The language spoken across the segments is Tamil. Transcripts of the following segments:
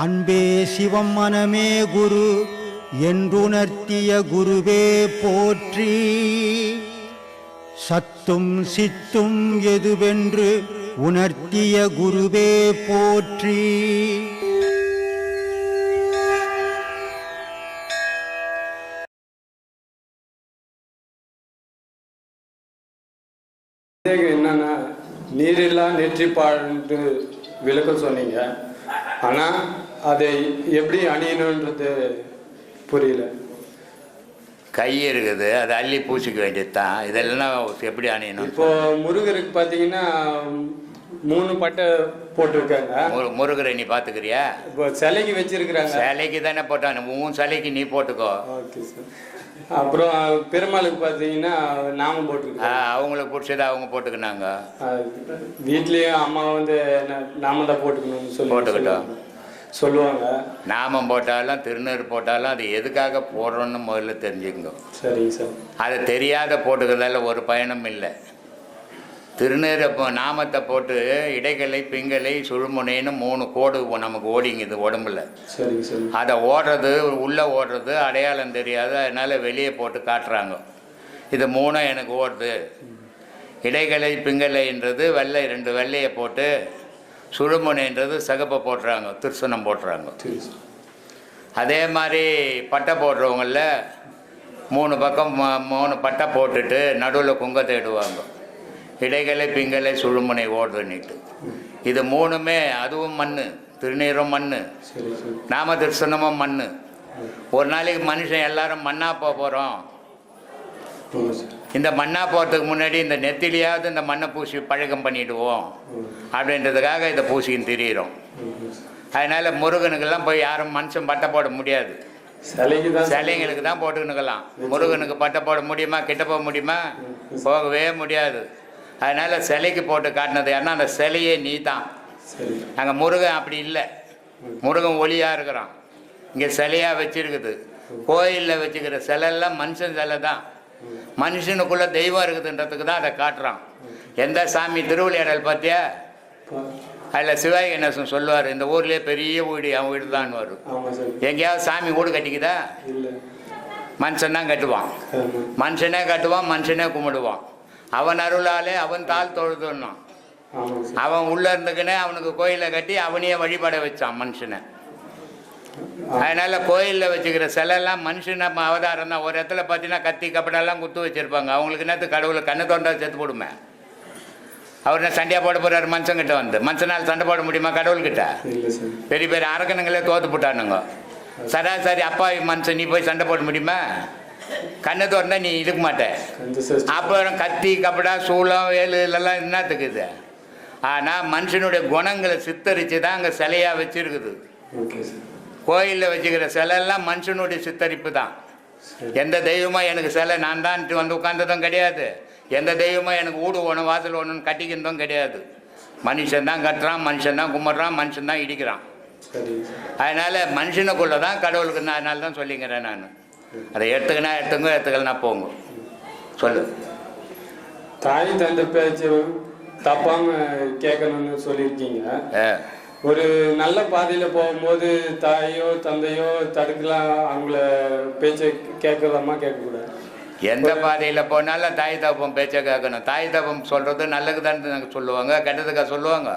அன்பே சிவம் மனமே குரு என்றுணர்த்திய குருவே போற்றி. சத்தும் சித்தும் எதுவென்று உணர்த்திய குருவே போற்றி. சந்தேகம் என்னன்னா நீரில்லா பாழ்ந்து விளக்கம் சொன்னீங்க. ஆனால் அதை எப்படி அணியணுன்றது புரியல. கை இருக்குது அதை அள்ளி பூசிக்க வேண்டியது தான் இதெல்லாம் எப்படி அணியணும்? இப்போ முருகருக்கு பார்த்தீங்கன்னா மூணு பட்டை போட்டிருக்காங்க. முரு- முருகரை நீ பார்த்துக்கிறியா இப்போ சிலைக்கு வச்சிருக்கிறாங்க. சிலைக்கு தானே போட்டான் உன் சிலைக்கு நீ போட்டுக்கோ. Okay sir. அப்புறம் பெருமாளுக்கு பார்த்தீங்கன்னா நாமம் ஆ, போட்டிருக்காங்க அவங்களுக்கு பிடிச்சதை அவங்க போட்டுக்கினாங்க. வீட்லேயும் அம்மா வந்து நாம தான் போட்டுக்கணும்னு சொல்லி போட்டுக்கிட்டோம். சொல்லுவாங்க. நாமம் போட்டாலும் திருநீர் போட்டாலும் அது எதுக்காக போடுறோன்னு முதல்ல தெரிஞ்சுக்கோ சரிங்க சார். அது தெரியாத போட்டுக்கிறதால ஒரு பயனும் இல்லை. திருநீரை நாமத்தை போட்டு இடைகளை பிங்கலை சுழுமுனைன்னு மூணு கோடு நமக்கு ஓடிங்குது உடம்புல. சரிங்க சார். அதை ஓடுறது உள்ளே ஓடுறது அடையாளம் தெரியாது. அதனால் வெளியே போட்டு காட்டுறாங்க. இது மூணும் எனக்கு ஓடுது. இடைகளை பிங்கலைன்றது வெள்ளை ரெண்டு வெள்ளையை போட்டு சுழுமுனைன்றது சகப்பை போடுறாங்க திருசனம் போடுறாங்க அதே மாதிரி பட்டை போடுறவங்கள மூணு பக்கம் ம- மூணு பட்டை போட்டுட்டு நடுவில் குங்கத்தை இடுவாங்க இடைகளை பிங்கலை சுழுமுனை ஓடுதுன்னுட்டு இது மூணுமே அதுவும் மண் திருநீரும் மண் நாம திருசனமும் மண் ஒரு நாளைக்கு மனுஷன் எல்லாரும் மண்ணாக போக போகிறோம் இந்த மண்ணா போகிறதுக்கு முன்னாடி இந்த நெத்திலியாவது இந்த மண்ணை பூசி பழக்கம் பண்ணிடுவோம் அப்படின்றதுக்காக இதை பூசின்னு திரியிறோம். அதனால் முருகனுக்கெல்லாம் போய் யாரும் மனுஷன் பட்டை போட முடியாது. சிலைங்களுக்கு தான் போட்டுக்கணுக்கலாம் முருகனுக்கு பட்டை போட முடியுமா கிட்ட போக முடியுமா? போகவே முடியாது. அதனால் சிலைக்கு போட்டு காட்டினது ஏன்னா அந்த சிலையே நீ தான் அங்கே முருகன் அப்படி இல்லை. முருகன் ஒளியாக இருக்கிறான். இங்கே சிலையாக வச்சிருக்குது. கோயிலில் வச்சுக்கிற சிலையெல்லாம் மனுஷன் சிலை தான் மனுஷனுக்குள்ளே தெய்வம் இருக்குதுன்றதுக்கு தான் அதை காட்டுறான். எந்த சாமி திருவிளையாடல் பார்த்தியா? அதில் சிவாஜி கணேசன் சொல்லுவார் இந்த ஊர்லேயே பெரிய வீடு அவன் வீடு தான் வரும் எங்கேயாவது சாமி வீடு கட்டிக்குதா? மனுஷன் தான் கட்டுவான். மனுஷனே கட்டுவான் மனுஷனே கும்பிடுவான். அவன் அருளாலே அவன் தாள் தொழுதுன்னான். அவன் உள்ள இருந்துக்கினே அவனுக்கு கோயிலை கட்டி அவனையே வழிபட வச்சான் மனுஷனை. அதனால கோயிலில் வச்சுக்கிற சிலைலாம் மனுஷன் நம்ம அவதாரம் தான். ஒரு இடத்துல பார்த்தீங்கன்னா கத்தி கப்படெல்லாம் குத்து வச்சிருப்பாங்க. அவங்களுக்கு என்னத்து கடவுளை கண்ணு தோண்டா செத்து போடுமே? அவர் என்ன சண்டையாக போட போறாரு மனுஷங்கிட்ட வந்து? மனுஷனால் சண்டை போட முடியுமா கடவுள்கிட்ட? பெரிய பெரிய அரக்கனுங்களே தோத்து போட்டானுங்க. சராசரி அப்பாவி மனுஷன் நீ போய் சண்டை போட முடியுமா? கண்ணை திறந்தா நீ இருக்க மாட்ட. கந்த சஷ்டி அப்புறம் கத்தி கப்படா சூளம் வேலு இதெல்லாம் என்னத்துக்கு இது? ஆனால் மனுஷனுடைய குணங்களை சித்தரித்து தான் அங்கே சிலையாக வச்சுருக்குது. Okay sir. கோயிலில் வச்சுக்கிற சிலையெல்லாம் மனுஷனுடைய சித்தரிப்பு தான். எந்த தெய்வமோ எனக்கு சிலை நான் தான் வந்து உட்காந்ததும் கிடையாது. எந்த தெய்வமோ எனக்கு வீடு ஓணும் வாசல் ஓணும்னு கட்டிக்கிறதும் கிடையாது. மனுஷன் தான் கட்டுறான் மனுஷன் தான் கும்பிட்றான் மனுஷன் தான் இடிக்கிறான். அதனால் மனுஷனுக்குள்ளே தான் கடவுளுக்கு நான் அதனால தான் சொல்லிக்கிறேன் நான். அதை எடுத்துக்கினா எடுத்துங்க எடுத்துக்கலனா போங்க. சொல்லு. தாய் தந்தை பேச்சு தப்பாம கேட்கணும்னு சொல்லியிருக்கீங்க. ஒரு நல்ல பாதையில் போகும்போது தாயோ தந்தையோ தடுக்கலாம் அவங்கள பேச்சை கேட்கலாமா கேட்கக்கூடாது? எந்த பாதையில் போனாலும் தாய் தப்பம் பேச்சை கேட்கணும். தாய் தப்பம் சொல்கிறது நல்லது தான் சொல்லுவாங்க. கெட்டதுக்காக சொல்லுவாங்க.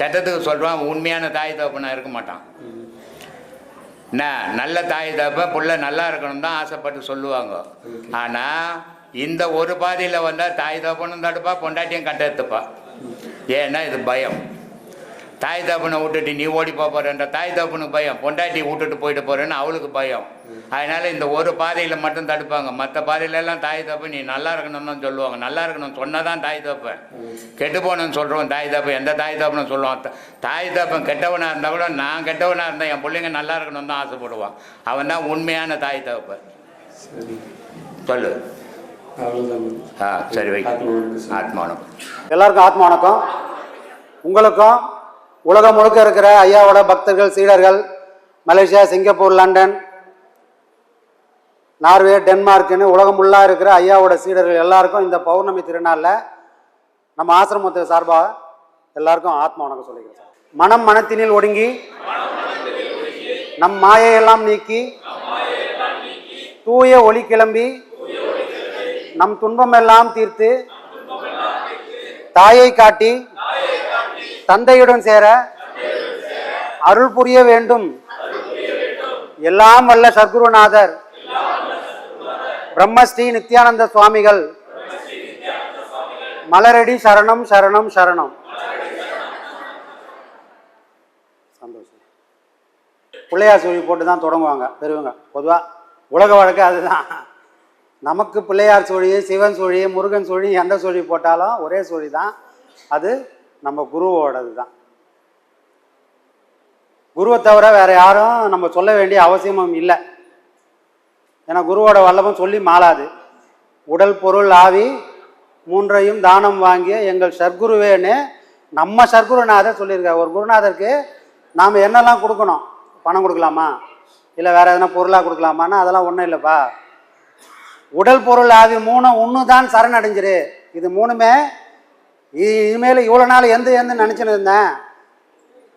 கெட்டதுக்கு சொல்கிறான் உண்மையான தாய் தப்பனா இருக்க மாட்டான். என்ன? நல்ல தாய் தப்ப பிள்ளை நல்லா இருக்கணும் தான் ஆசைப்பட்டு சொல்லுவாங்க. ஆனால் இந்த ஒரு பாதையில் வந்தால் தாய் தப்பனும் தடுப்பா பொண்டாட்டியும் கட்ட எடுத்துப்பா. ஏன்னா இது பயம். தாய் தப்பனை விட்டுட்டு நீ ஓடி போக போறேன்ற தாய் தப்பனுக்கு பயம். பொண்டாட்டி விட்டுட்டு போயிட்டு போறேன்னு அவளுக்கு பயம். அதனால இந்த ஒரு பாதையில் மட்டும் தடுப்பாங்க. மற்ற பாதையிலெல்லாம் தாய் தப்பு நீ நல்லா இருக்கணும்னு தான் சொல்லுவாங்க. நல்லா இருக்கணும் சொன்னதான் தாய் தப்பன் கெட்டு போனேன்னு சொல்கிறோம் தாய் தப்பு எந்த தாய் தப்புன்னு சொல்லுவான். தாய் தப்பன் கெட்டவனாக இருந்தால் கூட நான் கெட்டவனாக இருந்தேன் என் பிள்ளைங்க நல்லா இருக்கணும்னு தான் ஆசைப்படுவான். அவன் தான் உண்மையான தாய் தப்பன் சரி. சொல்லு. ஆ சரி வை ஆத்மா வணக்கம் சார். ஆத்மானம் எல்லாருக்கும் ஆத்ம வணக்கம். உங்களுக்கும் உலகம் முழுக்க இருக்கிற ஐயாவோட பக்தர்கள் சீடர்கள் மலேசியா சிங்கப்பூர் லண்டன் நார்வே டென்மார்க்குன்னு உலகம் உள்ளா இருக்கிற ஐயாவோட சீடர்கள் எல்லாருக்கும் இந்த பௌர்ணமி திருநாளில் நம்ம ஆசிரமத்து சார்பாக எல்லாருக்கும் ஆத்ம வணக்கம் சொல்லிக்கிறேன் சார். மனம் மனத்தினில் ஒடுங்கி நம் மாயையெல்லாம் நீக்கி தூய ஒளி கிளம்பி நம் துன்பமெல்லாம் தீர்த்து தாயை காட்டி தந்தையுடன் சேர அருள் புரிய வேண்டும். எல்லாம் வல்ல சர்க்குருநாதர் பிரம்மஸ்ரீ நித்யானந்த சுவாமிகள். மலரடி சரணம் சரணம் சரணம். சந்தோஷம். பிள்ளையார் சொல்லி போட்டு தான் தொடங்குவாங்க பெரியவங்க. பொதுவாக உலக வழக்கு அதுதான். நமக்கு பிள்ளையார் சோழி சிவன் சோழி முருகன் சோழி எந்த சோழி போட்டாலும் ஒரே சோழி தான் அது நம்ம குருவோடது தான் குருவை தவிர வேறு யாரும் நம்ம சொல்ல வேண்டிய அவசியமும் இல்லை. ஏன்னா குருவோட வல்லபம் சொல்லி மாளாது. உடல் பொருள் ஆவி மூன்றையும் தானம் வாங்கிய எங்கள் சர்க்குருவேன்னு நம்ம சர்க்குருநாதர் சொல்லியிருக்காரு. ஒரு குருநாதருக்கு நாம் என்னெல்லாம் கொடுக்கணும்? பணம் கொடுக்கலாமா? இல்லை வேறு எதனா பொருளாக கொடுக்கலாமான்னா அதெல்லாம் ஒன்றும் இல்லைப்பா. உடல் பொருள் ஆவி மூணும் ஒன்று தான் சரணடைஞ்சிரு. இது மூணுமே இது இனிமேல் இவ்வளோ நாள் எந்த எந்த நினச்சின்னு இருந்தேன்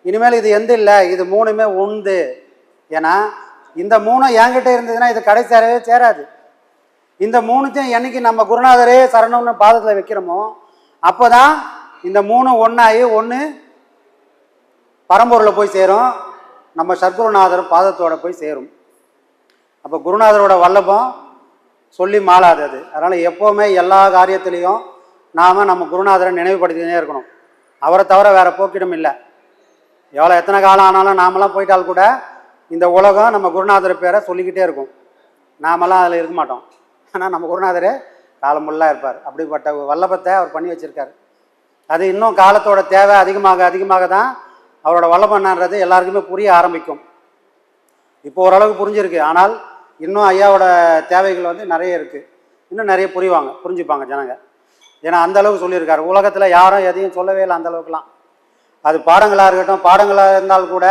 இனிமேல் இது எந்த இல்லை இது மூணுமே உண்டு. ஏன்னா இந்த மூணும் என்கிட்ட இருந்ததுன்னா இது கடை சேரவே சேராது. இந்த மூணுத்தையும் என்னைக்கு நம்ம குருநாதரே சரணம்னு பாதத்தில் வைக்கிறோமோ அப்போ தான் இந்த மூணு ஒன்றாகி ஒன்று பரம்பூரில் போய் சேரும். நம்ம சர்க்குருநாதர் பாதத்தோட போய் சேரும். அப்போ குருநாதரோட வல்லபம் சொல்லி மாளாது அது. அதனால் எப்போவுமே எல்லா காரியத்திலையும் நாம் நம்ம குருநாதரை நினைவுபடுத்தினே இருக்கணும். அவரை தவிர வேறு போக்கிடம் இல்லை. எவ்வளோ எத்தனை காலம் ஆனாலும் நாமெல்லாம் போயிட்டால் கூட இந்த உலகம் நம்ம குருநாதர் பேரை சொல்லிக்கிட்டே இருக்கும். நாமெல்லாம் அதில் இருக்க மாட்டோம். ஆனால் நம்ம குருநாதர் காலமுள்ளாக இருப்பார். அப்படிப்பட்ட வல்லபத்தை அவர் பண்ணி வச்சுருக்கார். அது இன்னும் காலத்தோட தேவை அதிகமாக அதிகமாக தான் அவரோட வல்லபம் என்னன்றது எல்லாருக்குமே புரிய ஆரம்பிக்கும். இப்போ ஓரளவுக்கு புரிஞ்சிருக்கு. ஆனால் இன்னும் ஐயாவோட தேவைகள் வந்து நிறைய இருக்குது இன்னும் நிறைய புரிவாங்க புரிஞ்சுப்பாங்க ஜனங்கள் ஏன்னா அந்த அளவுக்கு சொல்லியிருக்காரு. உலகத்தில் யாரும் எதையும் சொல்லவே இல்லை அந்த அளவுக்குலாம். அது பாடங்களாக இருக்கட்டும் பாடங்களாக இருந்தால் கூட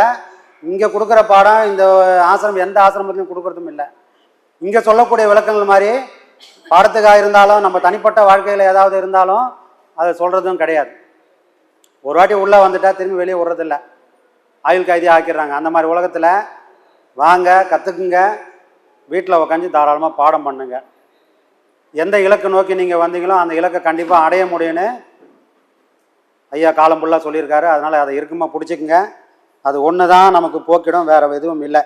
இங்கே கொடுக்குற பாடம் இந்த ஆசிரமம் எந்த ஆசிரமத்திலையும் கொடுக்குறதும் இல்லை. இங்கே சொல்லக்கூடிய விளக்கங்கள் மாதிரி பாடத்துக்காக இருந்தாலும் நம்ம தனிப்பட்ட வாழ்க்கையில் ஏதாவது இருந்தாலும் அதை சொல்கிறதும் கிடையாது. ஒரு வாட்டி உள்ளே வந்துட்டால் திரும்பி வெளியே விடுறதில்ல ஆயுள் கைதி ஆக்கிடுறாங்க. அந்த மாதிரி உலகத்தில் வாங்க கற்றுக்குங்க வீட்டில் உக்காந்து தாராளமாக பாடம் பண்ணுங்கள் எந்த இலக்கு நோக்கி நீங்கள் வந்தீங்களோ அந்த இலக்கை கண்டிப்பாக அடைய முடியும்னு ஐயா காலம் ஃபுல்லாக சொல்லியிருக்காரு. அதனால் அதை இருக்குமா பிடிச்சிக்குங்க. அது ஒன்று தான் நமக்கு போக்கிடும் வேறு எதுவும் இல்லை.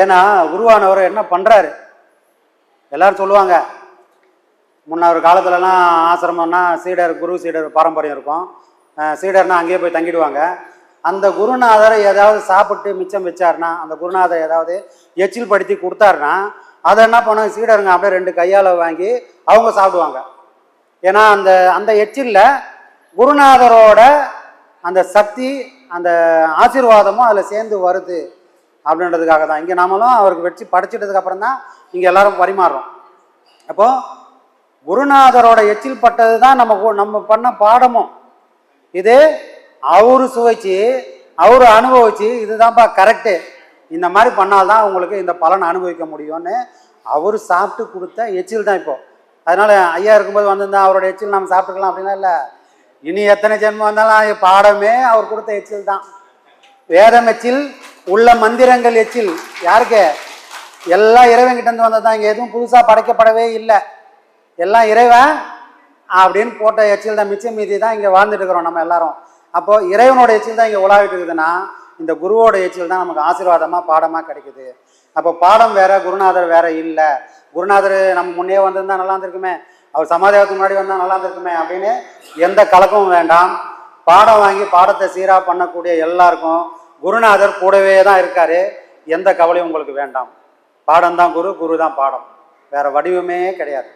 ஏன்னா உருவானவர் என்ன பண்ணுறாரு எல்லாரும் சொல்லுவாங்க. முன்ன ஒரு காலத்துலலாம் ஆசிரமம்னா சீடர் குரு சீடர் பாரம்பரியம் இருக்கும். சீடர்னால் சீடர்னா அங்கேயே போய் தங்கிடுவாங்க. அந்த குருநாதரை ஏதாவது சாப்பிட்டு மிச்சம் வச்சாருன்னா அந்த குருநாதர் ஏதாவது எச்சில் படுத்தி கொடுத்தாருன்னா அதை என்ன பண்ணுவாங்க? சீடருங்க அப்படியே ரெண்டு கையால் வாங்கி அவங்க சாப்பிடுவாங்க. ஏன்னா அந்த அந்த எச்சிலில் குருநாதரோட அந்த சக்தி அந்த ஆசீர்வாதமும் அதில் சேர்ந்து வருது அப்படின்றதுக்காக தான். இங்கே நாமளும் அவருக்கு வச்சு படைச்சிட்டதுக்கு அப்புறம் தான் இங்கே எல்லாரும் பரிமாறுறோம். அப்போது குருநாதரோட எச்சில் பட்டது தான் நம்ம நம்ம பண்ண பாடமும். இது அவரு சுவைச்சு அவரு அனுபவிச்சு இதுதான்ப்பா கரெக்டு இந்த மாதிரி பண்ணால்தான் உங்களுக்கு இந்த பலனை அனுபவிக்க முடியும்னு அவர் சாப்பிட்டு கொடுத்த எச்சில் தான் இப்போ. அதனால் ஐயா இருக்கும்போது வந்திருந்தா அவரோட எச்சில் நம்ம சாப்பிட்டுக்கலாம் அப்படின்னா இல்லை. இனி எத்தனை ஜென்மம் வந்தாலும் பாடமே அவர் கொடுத்த எச்சில் தான். வேதம் எச்சில் உள்ள மந்திரங்கள் எச்சில். யாருக்கு? எல்லா இறைவன்கிட்ட இருந்து வந்தது தான். இங்கே எதுவும் புதுசாக படைக்கப்படவே இல்லை. எல்லாம் இறைவன் அப்படின்னு போட்ட எச்சில் தான். மிச்சம் மீதி தான் இங்கே வாழ்ந்துட்டு இருக்கிறோம் நம்ம எல்லாரும். அப்போ இறைவனோட எச்சில் தான் இங்கே உலாவிட்டு இருக்குதுன்னா இந்த குருவோட எச்சில் தான் நமக்கு ஆசீர்வாதமாக பாடமாக கிடைக்குது. அப்போ பாடம் வேற குருநாதர் வேற இல்லை. குருநாதர் நம்ம முன்னே வந்திருந்தா நல்லா இருந்திருக்குமே. அவர் சமாதானத்துக்கு முன்னாடி வந்தால் நல்லா இருந்திருக்குமே அப்படின்னு எந்த கலக்கமும் வேண்டாம். பாடம் வாங்கி பாடத்தை சீராக பண்ணக்கூடிய எல்லாருக்கும் குருநாதர் கூடவே தான் இருக்காரு. எந்த கவலையும் உங்களுக்கு வேண்டாம். பாடம் தான் குரு குரு தான் பாடம். வேற வடிவமே கிடையாது.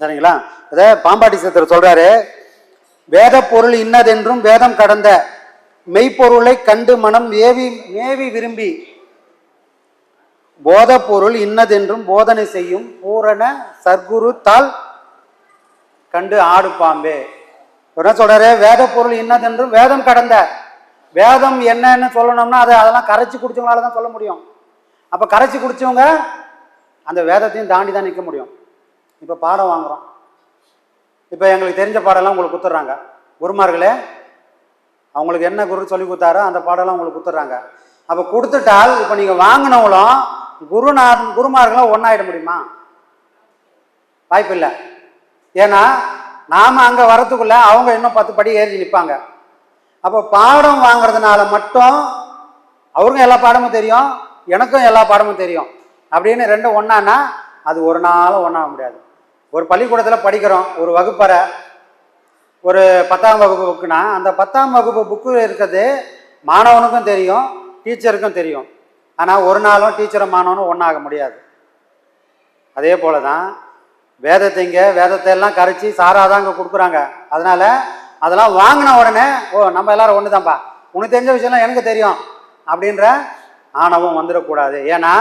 சரிங்களா? அதே பாம்பாட்டி சித்தர் சொல்றாரு வேத பொருள் இன்னதென்றும் வேதம் கடந்த மெய்ப்பொருளை கண்டு மனம் ஏவி மேவி விரும்பி போத பொருள் இன்னதென்றும் போதனை செய்யும் பூரண சர்க்குரு தால் கண்டு ஆடு பாம்பே. என்ன சொல்றாரு வேத பொருள் இன்னதென்றும் வேதம் கடந்த. வேதம் என்னன்னு சொல்லணும்னா அதை அதெல்லாம் கரைச்சி குடிச்சவங்களால தான் சொல்ல முடியும். அப்போ கரைச்சி குடிச்சவங்க அந்த வேதத்தையும் தாண்டி தான் நிற்க முடியும். இப்போ பாடம் வாங்குகிறோம் இப்போ எங்களுக்கு தெரிஞ்ச பாடம்லாம் உங்களுக்கு கொடுத்துட்றாங்க. குருமார்களே அவங்களுக்கு என்ன குரு சொல்லி கொடுத்தாரோ அந்த பாடலாம் உங்களுக்கு கொடுத்துட்றாங்க. அப்போ கொடுத்துட்டால் இப்போ நீங்கள் வாங்கினவங்களும் குருநாத் குருமார்களும் ஒன்றாயிட முடியுமா? வாய்ப்பு இல்லை ஏன்னா நாம் அங்கே வரத்துக்குள்ளே அவங்க இன்னும் பத்து படி ஏறி நிற்பாங்க அப்போ பாடம் வாங்குறதுனால மட்டும் அவருக்கும் எல்லா பாடமும் தெரியும் எனக்கும் எல்லா பாடமும் தெரியும். அப்படின்னு ரெண்டும் ஒன்றானா அது ஒரு நாளும் ஒன்றாக முடியாது. ஒரு பள்ளிக்கூடத்தில் படிக்கிறோம் ஒரு வகுப்பறை ஒரு பத்தாம் வகுப்பு புக்குனா அந்த பத்தாம் வகுப்பு புக்கு இருக்கிறது மாணவனுக்கும் தெரியும் டீச்சருக்கும் தெரியும். ஆனால் ஒரு நாளும் டீச்சரும் மாணவனும் ஒன்றாக முடியாது. அதே போல தான் வேதத்தை இங்கே வேதத்தை எல்லாம் கரைச்சி சாராக தான் இங்கே கொடுக்குறாங்க. அதனால் அதெல்லாம் வாங்கின உடனே ஓ நம்ம எல்லாரும் ஒன்று தான்ப்பா உனக்கு தெரிஞ்ச விஷயம்லாம் எனக்கு தெரியும் அப்படின்ற ஆணவம் வந்துடக்கூடாது. ஏன்னா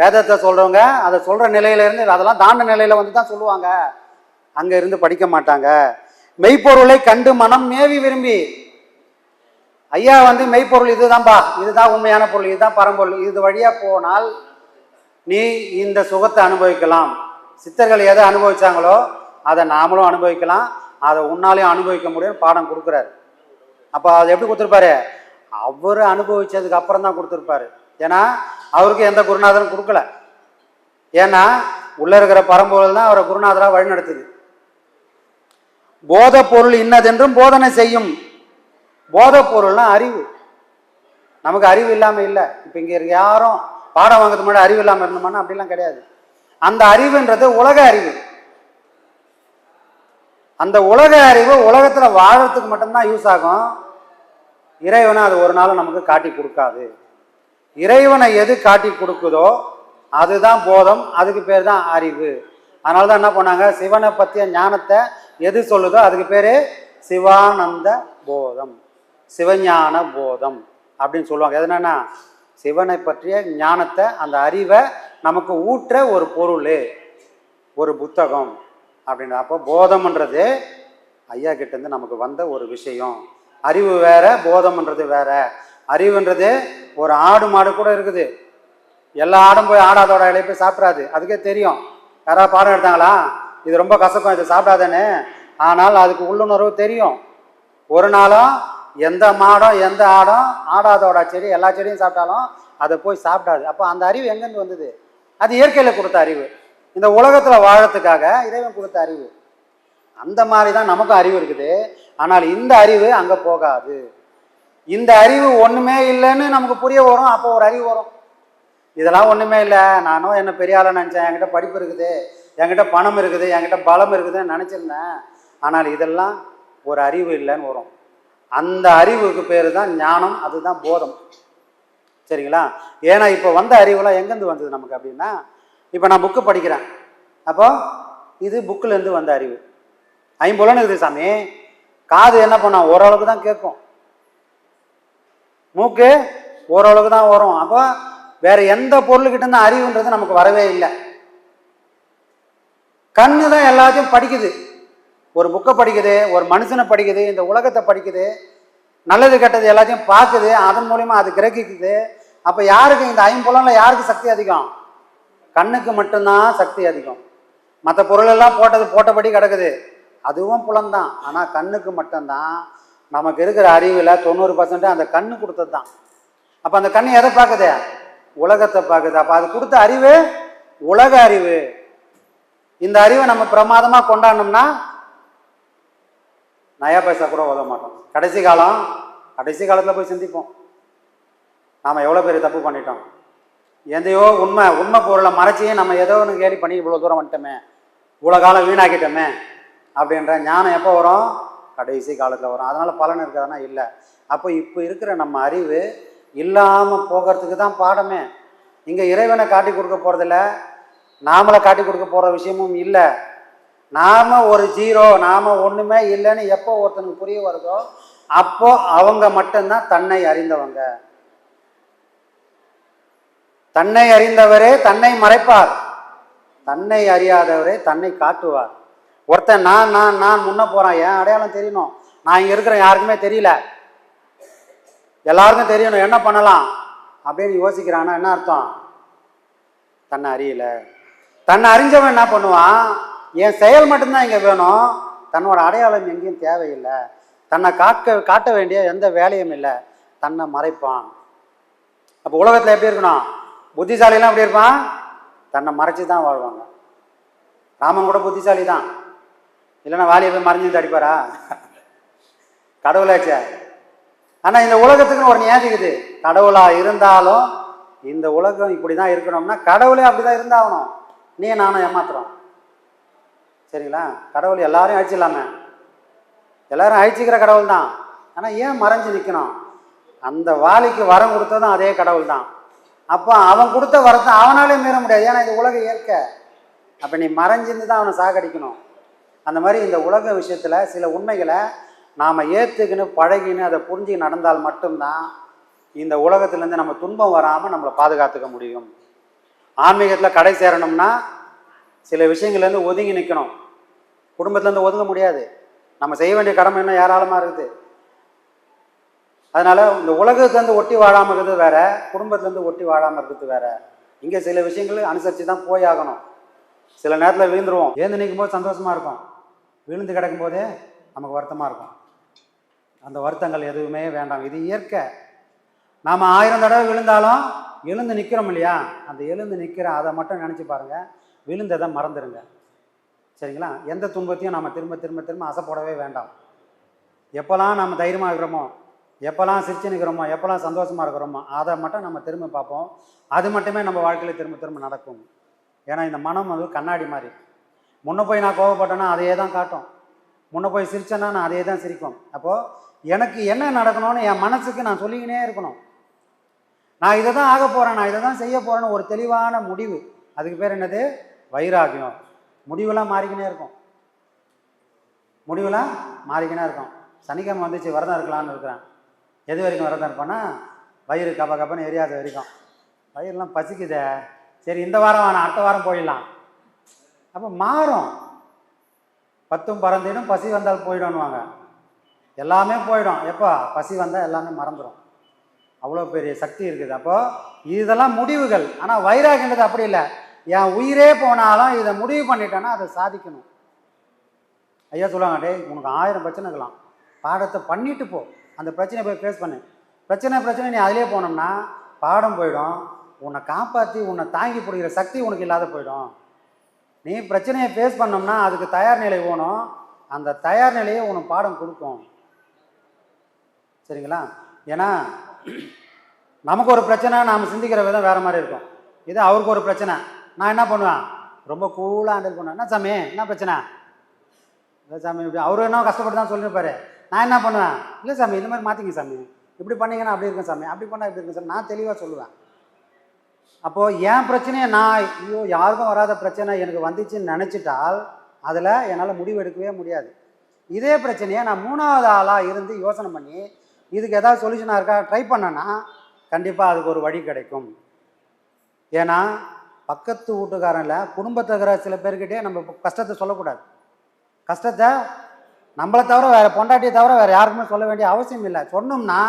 வேதத்தை சொல்கிறவங்க அதை சொல்கிற நிலையிலேருந்து அதெல்லாம் தாண்ட நிலையில் வந்து தான் சொல்லுவாங்க. அங்கே இருந்து படிக்க மாட்டாங்க. மெய்ப்பொருளை கண்டு மனம் மேவி விரும்பி. ஐயா வந்து மெய்ப்பொருள் இதுதான்பா இதுதான் உண்மையான பொருள் இதுதான் பரம்பொருள் இது வழியாக போனால் நீ இந்த சுகத்தை அனுபவிக்கலாம். சித்தர்கள் எதை அனுபவிச்சாங்களோ அதை நாமளும் அனுபவிக்கலாம். அதை உன்னாலையும் அனுபவிக்க முடியும் பாடம் கொடுக்குறாரு. அப்போ அதை எப்படி கொடுத்துருப்பாரு? அவர் அனுபவிச்சதுக்கு அப்புறம் தான் கொடுத்துருப்பாரு. ஏன்னா அவருக்கு எந்த குருநாதரும் கொடுக்கல. ஏன்னா உள்ளே இருக்கிற பரம்பொருள் தான் அவரை குருநாதராக வழிநடத்துது. போதை பொருள் இன்னதென்றும் போதனை செய்யும். போதை பொருள்னா அறிவு. நமக்கு அறிவு இல்லாமல் இல்லை. இப்போ இங்கே இருக்க யாரும் பாடம் வாங்குறதுக்கு முன்னாடி அறிவு இல்லாமல் இருந்தோம்னா அப்படிலாம் கிடையாது. அந்த அறிவுன்றது உலக அறிவு. அந்த உலக அறிவு உலகத்தில் வாழறதுக்கு மட்டும்தான் யூஸ் ஆகும். இறைவனை அது ஒரு நாள் நமக்கு காட்டி கொடுக்காது. இறைவனை எது காட்டி கொடுக்குதோ அதுதான் போதம். அதுக்கு பேர் தான் அறிவு. அதனால தான் என்ன பண்ணாங்க? சிவனை பற்றிய ஞானத்தை எது சொல்லுதோ அதுக்கு பேர் சிவானந்த போதம். சிவஞான போதம் அப்படின்னு சொல்லுவாங்க. எதுனா சிவனை பற்றிய ஞானத்தை அந்த அறிவை நமக்கு ஊற்ற ஒரு பொருள் ஒரு புத்தகம் அப்படின்னு. அப்போ போதம்ன்றது ஐயா கிட்டேருந்து நமக்கு வந்த ஒரு விஷயம். அறிவு வேற போதம்ன்றது வேற. அறிவுன்றது ஒரு ஆடு மாடு கூட இருக்குது. எல்லா ஆடும் போய் ஆடாதோட இலையை போய் சாப்பிட்றாது. அதுக்கே தெரியும். யாராவது பாடம் எடுத்தாங்களா? இது ரொம்ப கசக்கும் இதை சாப்பிடாதேன்னு. ஆனால் அதுக்கு உள்ளுணர்வு தெரியும். ஒரு நாளும் எந்த மாடும் எந்த ஆடும் ஆடாதோட செடி எல்லா செடியும் சாப்பிட்டாலும் அதை போய் சாப்பிடாது. அப்போ அந்த அறிவு எங்கேருந்து வந்தது? அது இயற்கையில் கொடுத்த அறிவு. இந்த உலகத்தில் வாழறதுக்காக இறைவன் கொடுத்த அறிவு. அந்த மாதிரி தான் நமக்கும் அறிவு இருக்குது. ஆனால் இந்த அறிவு அங்கே போகாது. இந்த அறிவு ஒன்றுமே இல்லைன்னு நமக்கு புரிய வரும் அப்போ ஒரு அறிவு வரும். இதெல்லாம் ஒன்றுமே இல்லை. நானும் என்ன பெரிய ஆளை நினச்சேன். என்கிட்ட படிப்பு இருக்குது. என்கிட்ட பணம் இருக்குது என்கிட்ட பலம் இருக்குதுன்னு நினச்சிருந்தேன். ஆனால் இதெல்லாம் ஒரு அறிவு இல்லைன்னு வரும். அந்த அறிவுக்கு பேர் தான் ஞானம் அதுதான் போதம். சரிங்களா? ஏன்னா இப்போ வந்த அறிவுலாம் எங்கேருந்து வந்தது நமக்கு அப்படின்னா இப்போ நான் புக்கு படிக்கிறேன். அப்போ இது புக்கிலேருந்து வந்த அறிவு. ஐம்புலன்னு இருக்குது சாமி. காது என்ன பண்ணோம்? ஓரளவுக்கு தான் கேட்கும். மூக்கு ஓரளவுக்கு தான் வரும். அப்போ வேற எந்த பொருள்கிட்ட இருந்து அறிவுன்றது நமக்கு வரவே இல்லை. கண்ணு தான் எல்லாத்தையும் படிக்குது. ஒரு புக்கை படிக்குது ஒரு மனுஷனை படிக்குது இந்த உலகத்தை படிக்குது நல்லது கெட்டது எல்லாத்தையும் பார்க்குது அதன் மூலிமா அது கிரகிக்குது. அப்போ யாருக்கு இந்த ஐம்புலன்ல யாருக்கு சக்தி அதிகம்? கண்ணுக்கு மட்டும்தான் சக்தி அதிகம். மற்ற பொருளெல்லாம் போட்டது போட்டபடி கிடக்குது. அதுவும் புலன்தான். ஆனால் கண்ணுக்கு மட்டும்தான். நமக்கு இருக்கிற அறிவில் தொண்ணூறு பர்சன்ட் அந்த கண்ணு கொடுத்தது தான் அப்போ அந்த கண்ணு எதை பார்க்குது? உலகத்தை பார்க்குது. அப்போ அது கொடுத்த அறிவு உலக அறிவு. இந்த அறிவை நம்ம பிரமாதமாக கொண்டாடணும்னா நயா பைசா கூட உதவ மாட்டோம். கடைசி காலம் கடைசி காலத்தில் போய் சிந்திப்போம். நாம் எவ்வளோ பெரிய தப்பு பண்ணிட்டோம். எதையோ உண்மை உண்மை பொருளை மறைச்சியே நம்ம ஏதோ ஒன்று கேலி பண்ணி இவ்வளோ தூரம் வந்துட்டோமே இவ்வளோ காலம் வீணாக்கிட்டோமே அப்படின்ற ஞானம் எப்போ வரும்? கடைசி காலத்தில் வரும். அதனால் பலன் இருக்காதுன்னா இல்லை. அப்போ இப்போ இருக்கிற நம்ம அறிவு இல்லாமல் போகிறதுக்கு தான் பாடமே. இங்கே இறைவனை காட்டி கொடுக்க போகிறதில்ல நாமளை காட்டி கொடுக்க போகிற விஷயமும் இல்லை. நாம ஒரு ஜீரோ நாம ஒன்றுமே இல்லைன்னு எப்போ ஒருத்தனுக்கு புரிய வருதோ அப்போ அவங்க மட்டும்தான் தன்னை அறிந்தவங்க. தன்னை அறிந்தவரே தன்னை மறைப்பார். தன்னை அறியாதவரே தன்னை காட்டுவார். ஒருத்தன் நான் நான் நான் முன்ன போகிறேன் என் அடையாளம் தெரியணும். நான் இங்கே இருக்கிறேன் யாருக்குமே தெரியல. எல்லாருக்கும் தெரியணும் என்ன பண்ணலாம்? அப்படின்னு யோசிக்கிறான்னா என்ன அர்த்தம்? தன்னை அறியலை. தன்னை அறிஞ்சவன் என்ன பண்ணுவான்? என் செயல் மட்டும்தான் இங்கே வேணும். தன்னோட அடையாளம் எங்கேயும் தேவையில்லை. தன்னை காக்க காட்ட வேண்டிய எந்த வேலையும் இல்லை. தன்னை மறைப்பான். அப்போ உலகத்தில் எப்படி இருக்கணும்? புத்திசாலிலாம் எப்படி இருப்பான்? தன்னை மறைச்சி தான் வாழ்வாங்க. ராமன் கூட புத்திசாலி தான் இல்லைன்னா வாலியை போய் மறைஞ்சு அடிப்பாரா? கடவுளாச்சே. ஆனால் இந்த உலகத்துக்குன்னு ஒரு நியாதிக்குது கடவுளாக இருந்தாலும் இந்த உலகம் இப்படி தான் இருக்கணும்னா கடவுளே அப்படி தான் இருந்தாகணும். நீ நானும் ஏமாத்துறோம். சரிங்களா? கடவுள் எல்லாரையும் அழிச்சிடலாமே எல்லாரும் அழிச்சிக்கிற கடவுள் தான் ஆனால் ஏன் மறைஞ்சு நிற்கணும் அந்த வாலிக்கு வரம் கொடுத்ததும் அதே கடவுள் தான் அப்போ அவன் கொடுத்த வரத்தை அவனாலே மீற முடியாது. ஏன்னா இது உலக இயற்கை. அப்போ நீ மறைஞ்சிருந்து தான் அவனை சாகடிக்கணும். அந்த மாதிரி இந்த உலக விஷயத்தில் சில உண்மைகளை நாம் ஏற்றுக்கின்னு பழகின்னு அதை புரிஞ்சு நடந்தால் மட்டும்தான் இந்த உலகத்துலேருந்து நம்ம துன்பம் வராமல் நம்மளை பாதுகாத்துக்க முடியும். ஆன்மீகத்தில் கடை சேரணும்னா சில விஷயங்கள்லேருந்து ஒதுங்கி நிற்கணும் குடும்பத்துலேருந்து ஒதுங்க முடியாது. நம்ம செய்ய வேண்டிய கடமை இன்னும் ஏராளமாக இருக்குது. அதனால் இந்த உலகத்துலேருந்து ஒட்டி வாழாமல் இருக்கிறது வேற குடும்பத்துலேருந்து ஒட்டி வாழாமல் இருக்கிறது வேற. இங்கே சில விஷயங்கள் அனுசரித்து தான் போய் ஆகணும். சில நேரத்தில் விழுந்துருவோம். ஏந்து நிற்கும் போது சந்தோஷமாக இருக்கும். விழுந்து கிடக்கும் போதே நமக்கு வருத்தமாக இருக்கும். அந்த வருத்தங்கள் எதுவுமே வேண்டாம். இது இயற்கை. நாம் ஆயிரம் தடவை விழுந்தாலும் எழுந்து நிற்கிறோம் இல்லையா? அந்த எழுந்து நிற்கிற அதை மட்டும் நினச்சி பாருங்கள் விழுந்ததை மறந்துடுங்க சரிங்களா? எந்த துன்பத்தையும் நம்ம திரும்ப திரும்ப திரும்ப ஆசைப்படவே வேண்டாம். எப்போல்லாம் நம்ம தைரியமாக இருக்கிறோமோ எப்போல்லாம் சிரிச்சு நிற்கிறோமோ எப்போல்லாம் சந்தோஷமாக இருக்கிறோமோ அதை மட்டும் நம்ம திரும்ப பார்ப்போம். அது மட்டுமே நம்ம வாழ்க்கையில் திரும்ப திரும்ப நடக்கும். ஏன்னா இந்த மனம் அது கண்ணாடி மாதிரி. முன்னே போய் நான் கோவப்பட்டேன்னா அதையே தான் காட்டும். முன்னே போய் சிரிச்சேன்னா நான் அதையே தான் சிரிக்கும் அப்போது எனக்கு என்ன நடக்கணும்னு என் மனசுக்கு நான் சொல்லிக்கினே இருக்கணும். நான் இதை தான் ஆக போகிறேன் நான் இதை தான் செய்ய போகிறேன்னு ஒரு தெளிவான முடிவு. அதுக்கு பேர் என்னது? வைராகியம். முடிவெல்லாம் மாறிக்கினே இருக்கும். முடிவுலாம் மாறிக்கினே இருக்கும். சனிக்கிழமை வந்துச்சு விரதம் இருக்கலாம்னு இருக்கிறேன். எது வரைக்கும் விரதம் இருப்பேன்னா வயிறு கப கப்பன்னு எரியாத வரைக்கும். வயிறுலாம் பசிக்குதே. சரி இந்த வாரம் வேணாம் அடுத்த வாரம் போயிடலாம். அப்போ மாறும். பத்தும் பறந்திடும் பசி வந்தால் போயிடும்னுவாங்க. எல்லாமே போயிடும். எப்போ? பசி வந்தால் எல்லாமே மறந்துடும் அவ்வளோ பெரிய சக்தி இருக்குது. அப்போது இதெல்லாம் முடிவுகள். ஆனால் வைராகின்றது அப்படி இல்லை. என் உயிரே போனாலும் இதை முடிவு பண்ணிட்டேன்னா அதை சாதிக்கணும். ஐயா சொல்லுவாங்க டேய் உனக்கு ஆயிரம் பிரச்சனை இருக்கலாம். பாடத்தை பண்ணிட்டு போ. அந்த பிரச்சனையை போய் ஃபேஸ் பண்ணு. பிரச்சனை பிரச்சனை நீ அதிலே போனோம்னா பாடம் போயிடும். உன்னை காப்பாற்றி உன்னை தாங்கி பிடிக்கிற சக்தி உனக்கு இல்லாத போயிடும். நீ பிரச்சனையை ஃபேஸ் பண்ணோம்னா அதுக்கு தயார் நிலை வேணும் அந்த தயார் நிலையை உனக்கு பாடம் கொடுக்கும். சரிங்களா? ஏன்னா நமக்கு ஒரு பிரச்சனை நாம் சிந்திக்கிற விதம் வேறு மாதிரி இருக்கும். இது அவருக்கு ஒரு பிரச்சனை. நான் என்ன பண்ணுவேன்? ரொம்ப கூலாக ஹேண்டில் பண்ணுவேன். என்ன சாமி? என்ன பிரச்சனை? இல்லை சாமி இப்படி அவரு என்ன கஷ்டப்பட்டு தான் சொல்லியிருப்பாரு. நான் என்ன பண்ணுவேன்? இல்லை சாமி இந்த மாதிரி மாற்றிங்க சாமி. இப்படி பண்ணீங்கன்னா அப்படி இருக்கும் சாமி. அப்படி பண்ணால் இப்படி இருக்கும் சாமி. நான் தெளிவாக சொல்லுவேன். அப்போது என் பிரச்சனையை நான் ஐயோ யாருக்கும் வராத பிரச்சனை எனக்கு வந்துச்சுன்னு நினச்சிட்டால் அதில் என்னால் முடிவு எடுக்கவே முடியாது. இதே பிரச்சனையை நான் மூணாவது ஆளாக இருந்து யோசனை பண்ணி இதுக்கு ஏதாவது சொல்யூஷனாக இருக்கா? ட்ரை பண்ணேன்னா கண்டிப்பாக அதுக்கு ஒரு வழி கிடைக்கும். ஏன்னா பக்கத்து வீட்டுக்காரனில் குடும்பத்தில் இருக்கிற சில பேர்கிட்டே நம்ம கஷ்டத்தை சொல்லக்கூடாது. கஷ்டத்தை நம்மளை தவிர வேறு பொண்டாட்டியை தவிர வேறு யாருக்குமே சொல்ல வேண்டிய அவசியம் இல்லை. சொன்னோம்னா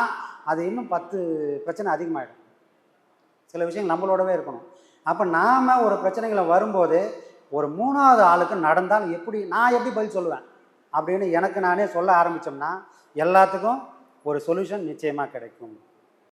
அது இன்னும் பத்து பிரச்சனை அதிகமாகிடும் சில விஷயங்கள் நம்மளோடவே இருக்கணும். அப்போ நாம் ஒரு பிரச்சனைகளை வரும்போது ஒரு மூணாவது ஆளுக்கு நடந்தால் எப்படி நான் எப்படி பதில் சொல்லுவேன்? அப்படின்னு எனக்கு நானே சொல்ல ஆரம்பித்தோம்னா எல்லாத்துக்கும் ஒரு சொல்யூஷன் நிச்சயமாக கிடைக்கும்.